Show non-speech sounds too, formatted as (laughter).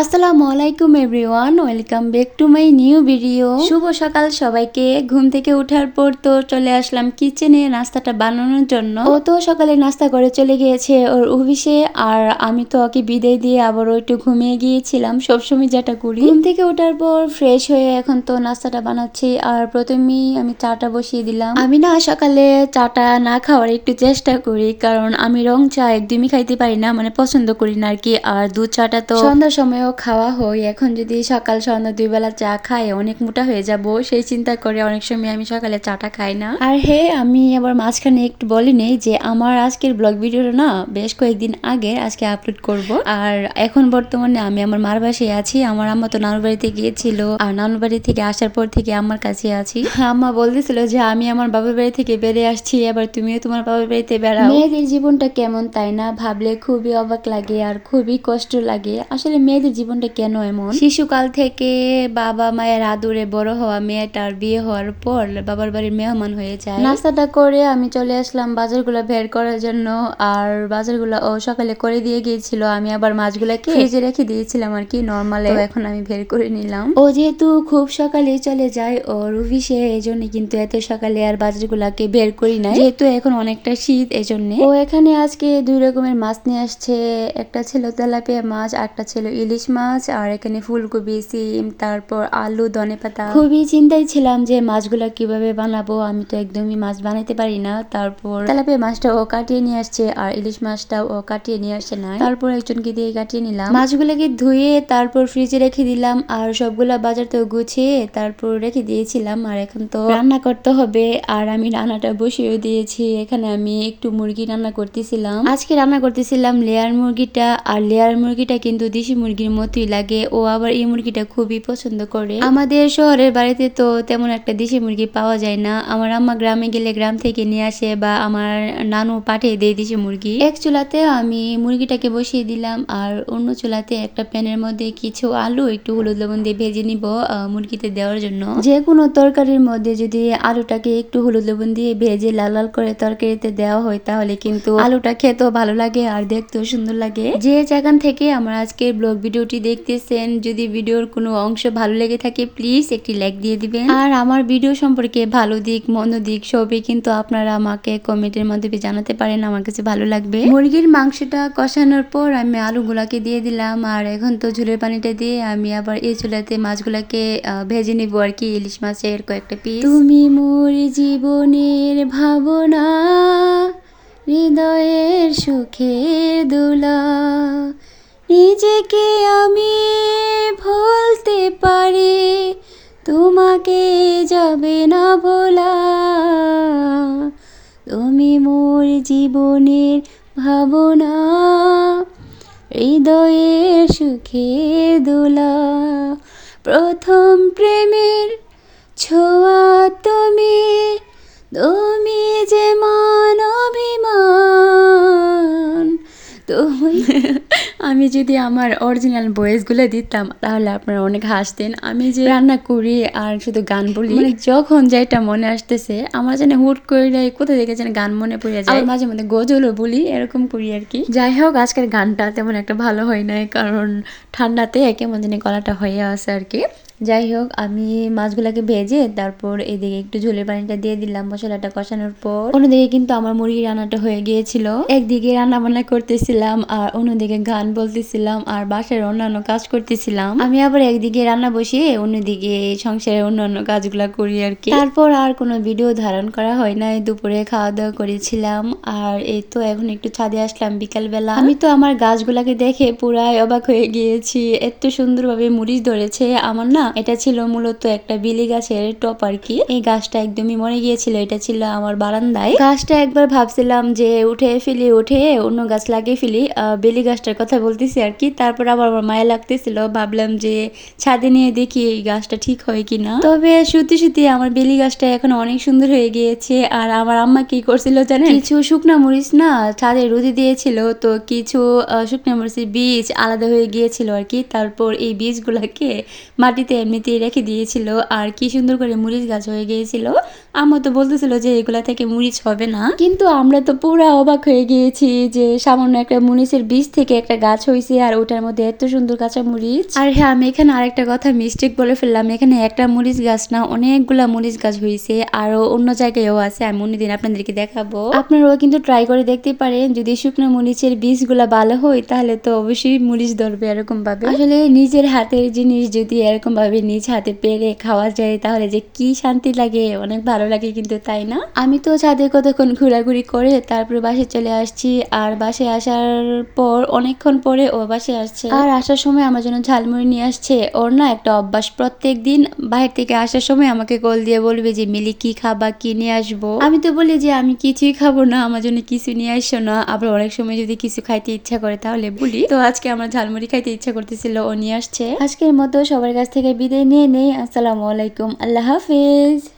আসসালামু আলাইকুম everyone, welcome back to my new video. শুভ সকাল সবাইকে। ঘুম থেকে ওঠার পর তো চলে আসলাম কিচেনে নাস্তাটা বানানোর জন্য। ও তো সকালে নাস্তা করে চলে গিয়েছে ওর অফিসে। আর আমি তো ওকে বিদায় দিয়ে আবারও একটু ঘুমিয়ে গিয়েছিলাম, সবসময় যেটা করি। ঘুম থেকে ওঠার পর ফ্রেশ হয়ে এখন তো নাস্তাটা বানাচ্ছি। আর প্রথমেই আমি চাটা বসিয়ে দিলাম। আমি না সকালে চাটা না খাওয়ার একটু চেষ্টা করি, কারণ আমি রং চা একদমই খাইতে পারি না মানে পছন্দ করি না আর কি। আর দুধ চাটা তো সন্ধ্যার সময়ও খাওয়া হই এখন যদি সকাল সন্ধ্যা দুই বেলা চা খাই অনেক মোটা হয়ে যাব। সেই চিন্তা করে অনেক সময় আমি সকালে চাটা খাই না। আর হে, আমি আবার মাঝখানে একটু বলি নেই যে, আমার আজকের ব্লগ ভিডিওটা না বেশ কয়েকদিন আগে আজকে আপলোড করব। আর এখন বর্তমানে আমি আমার মার বাসায় আছি। আমার আম্মা তো নানুর বাড়িতে গিয়েছিল। আর নানুর বাড়ি থেকে আসার পর থেকে আমার কাছে আছি। আম্মা বলতেছিল যে, আমি আমার বাবার বাড়ি থেকে বেড়ে আসছি। এবার তুমিও তোমার বাবার বাড়িতে বেড়াও। মেয়েদের জীবনটা কেমন তাই না? ভাবলে খুবই অবাক লাগে আর খুবই কষ্ট লাগে। আসলে মেয়েদের জীবনটা কেন এমন? শিশুকাল থেকে বাবা মায়ের আদরে বড় হওয়া মেয়েটার বিয়ে হওয়ার পর বাবার বাড়ির মেহমান হয়ে যায়। নাস্তাটা করে আমি চলে আসলাম বাজার বাজারগুলো বের করার জন্য। আর বাজারগুলো ও সকালে করে দিয়ে গিয়েছিল। আমি আবার মাছগুলোকে ফ্রিজে রেখে দিয়েছিলাম আর কি নর্মালে এখন আমি বের করে নিলাম। ও যেহেতু খুব সকালে চলে যায় ও ওর অফিসে এই জন্য কিন্তু এত সকালে আর বাজারগুলোকে বের করি না যেহেতু এখন অনেকটা শীত এই জন্য ও এখানে আজকে দুই রকমের মাছ নিয়ে আসছে। একটা ছিল তেলাপিয়া মাছ আর একটা ছিল ইলিশ মাছ আর এখানে ফুলকপি সিম তারপর আলু ধনে পাতা। খুবই চিন্তায় ছিলাম যে মাছগুলা কীভাবে বানাবো আমি তো একদমই মাছ বানাতে পারি না। তারপর তেলাপিয়া মাছটা ও কাটিয়ে নিয়ে আসছে আর ইলিশ মাছটা ও কাটিয়ে নিয়ে আসছে না তারপর একজনকে দিয়ে কাটিয়ে নিলাম। মাছগুলোকে ধুয়ে তারপর ফ্রিজে রেখে দিলাম আর সবগুলা বাজার তো গুছিয়ে তারপর রেখে দিয়েছিলাম আর এখন তো রান্না করতে হবে আর আমি রান্নাটা বসিয়ে দিয়েছি। এখানে আমি একটু মুরগি রান্না করতেছিলাম। আজকে রান্না করতেছিলাম লেয়ার মুরগিটা আর লেয়ার মুরগিটা কিন্তু দেশি মুরগির মতোই লাগে ও আবার এই মুরগিটা খুবই পছন্দ করে। আমাদের শহরের বাড়িতে তো তেমন একটা দেশি মুরগি পাওয়া যায় না। আমার আম্মা গ্রামে গেলে গ্রাম থেকে নিয়ে আসে বা আমার নানু পাঠিয়ে দেয় দেশি মুরগি। এক চুলাতে আমি মুরগিটাকে বসিয়ে দিলাম আর অন্য চুলাতে একটা প্যানের মধ্যে কিছু আলু, একটু হলুদ লবণ দিয়ে ভেজে নিব মুরগিতে দেওয়ার জন্য। যে কোনো তরকারির মধ্যে যদি আলুটাকে একটু হলুদ লবণ দিয়ে ভেজে লাল লাল করে তরকারিতে দেওয়া হয়, তাহলে কিন্তু আলুটা খেতেও ভালো লাগে আর দেখতেও সুন্দর লাগে। যে যেখান থেকে আমার আজকের ব্লগ ভিডিওটি দেখতেছেন, যদি ভিডিওর কোনো অংশ ভালো লেগে থাকে প্লিজ একটি লাইক দিয়ে দিবেন। আর আমার ভিডিও সম্পর্কে ভালো দিক, মন্দ দিক সবই কিন্তু আপনারা আমাকে কমেন্টের মাধ্যমে জানাতে পারেন, আমার কাছে ভালো লাগবে। মুরগির মাংসটা কষানোর পর আমি আলুগুলাকে দিয়ে দিলাম, আর এখন তো ঝুলের পানিটা দিয়ে আমি আবার এই চুলাতে মাছগুলাকে ভেজে নিব আর কি, ইলিশ মাছের কয়েকটা পিস তুমি মোর জীবনের ভাবনা, হৃদয়ের সুখের দোলা। নিজেকে আমি ভুলতে পারি, তোমাকে যাবে না ভোলা। তুমি মোর জীবনের ভাবনা, হৃদয়ের সুখে দোলা। প্রথম প্রেমের ছোঁয়া তুমি তুমি যে মান অভিমান। তুমি (laughs) আমি যদি আমার অরিজিনাল ভয়েসগুলো দিতাম তাহলে আপনারা অনেক হাসতেন। আমি যে রান্না করি আর শুধু গান বলি মানে যখন যেটা মনে আসতেছে আমার যেন হুট করে কোথা থেকে যেন গান মনে পড়ে যায়। মাঝে মধ্যে গজলও বলি এরকম করি আর কি। যাই হোক আজকের গানটা তেমন একটা ভালো হয় নাই কারণ ঠান্ডাতে কেমন জানি গলাটা হয়ে আছে আর কি। যাই হোক আমি মাছগুলাকে ভেজে তারপর এদিকে একটু ঝোলের পানিটা দিয়ে দিলাম, মশলাটা কষানোর পর। অন্যদিকে কিন্তু আমার মুরগি রান্নাটা হয়ে গিয়েছিল। একদিকে রান্না বান্না করতেছিলাম আর অন্যদিকে গান বলতেছিলাম আর বাসার অন্যান্য কাজ করতেছিলাম। আমি আবার একদিকে রান্না বসিয়ে অন্যদিকে সংসারের অন্যান্য কাজগুলা করি আর কি। তারপর আর কোনো ভিডিও ধারণ করা হয় নাই। দুপুরে খাওয়া দাওয়া করেছিলাম আর এই তো এখন একটু ছাদে আসলাম বিকালবেলা। আমি তো আমার গাছগুলাকে দেখে পুরাই অবাক হয়ে গিয়েছি। এত সুন্দরভাবে মরিচ ধরেছে। আমার না এটা ছিল মূলত একটা বিলি গাছের টপ আর কি। এই গাছটা একদমই মরে গিয়েছিল, এটা ছিল আমার বারান্দায়। গাছটা একবার ভাবছিলাম যে উঠে ফেলি, উঠে অন্য গাছ লাগিয়ে ফেলি। বেলি গাছটার কথা বলতেছি আর কি, তারপর আবার আমার মায়া লাগতেছিল, ভাবলাম যে ছাদে নিয়ে দেখি এই গাছটা ঠিক হয় কিনা। তবে সত্যি সত্যি আমার বেলি গাছটা এখন অনেক সুন্দর হয়ে গিয়েছে, আর আমার আম্মা কি করছিল জানেন? কিছু শুকনা মরিচ না ছাদে রোদে দিয়েছিল, তো কিছু শুকনা মরিচের বীজ আলাদা হয়ে গিয়েছিল আর কি। তারপর এই বীজগুলোকে মাটিতে এমনিতেই রেখে দিয়েছিল। আর কি সুন্দর করে মরিচ গাছ হয়ে গিয়েছিল। আমার তো বলতেছিল যে এগুলা থেকে মরিচ হবে না। কিন্তু আমরা তো পুরা অবাক হয়ে গিয়েছি যে সামান্য একটা মরিচের বীজ থেকে একটা গাছ হয়েছে আর ওটার মধ্যে এত সুন্দর কাঁচা মরিচ। আর হ্যাঁ আমি এখানে আরেকটা কথা মিস্টেক বলে ফেললাম। এখানে একটা মরিচ গাছ না, অনেকগুলা মরিচ গাছ হয়েছে আরও অন্য জায়গায়ও আছে। আমি অন্যদিন আপনাদেরকে দেখাবো। আপনারাও কিন্তু ট্রাই করে দেখতে পারেন। যদি শুকনো মরিচের বীজগুলা ভালো হয়, তাহলে তো অবশ্যই মরিচ ধরবে এরকম ভাবে আসলে নিজের হাতের জিনিস যদি এরকম ভাবে নিজ হাতে পেরে খাওয়া যায়, তাহলে যে কি শান্তি লাগে? অনেক ভালো লাগে কিন্তু, তাই না? আমি তো ছাদে কতক্ষণ ঘোরাঘুরি করে তারপরে বাসে চলে আসছি, আর বাসে আসার পর অনেকক্ষণ পরে ও বাসে আসছে। আর আসার সময় আমার জন্য ঝালমুড়ি নিয়ে আসছে। ওর না একটা অভ্যাস প্রত্যেক দিন বাইরে থেকে আসার সময় আমাকে কল দিয়ে বলবে যে, মিলি, কি খাবা? কি নিয়ে আসব? আমি তো বলি যে, আমি কিছুই খাব না, আমার জন্য কিছু নিয়ে আসছো না। আবার অনেক সময় যদি কিছু খাইতে ইচ্ছা করে, তাহলে বলি। তো আজকে আমার ঝালমুড়ি খাইতে ইচ্ছা করতেছিল, ও নিয়ে আসছে। আজকের মতো সবার কাছ থেকে বিদায় নিয়ে নেই। আসসালামু আলাইকুম। আল্লাহ হাফিজ।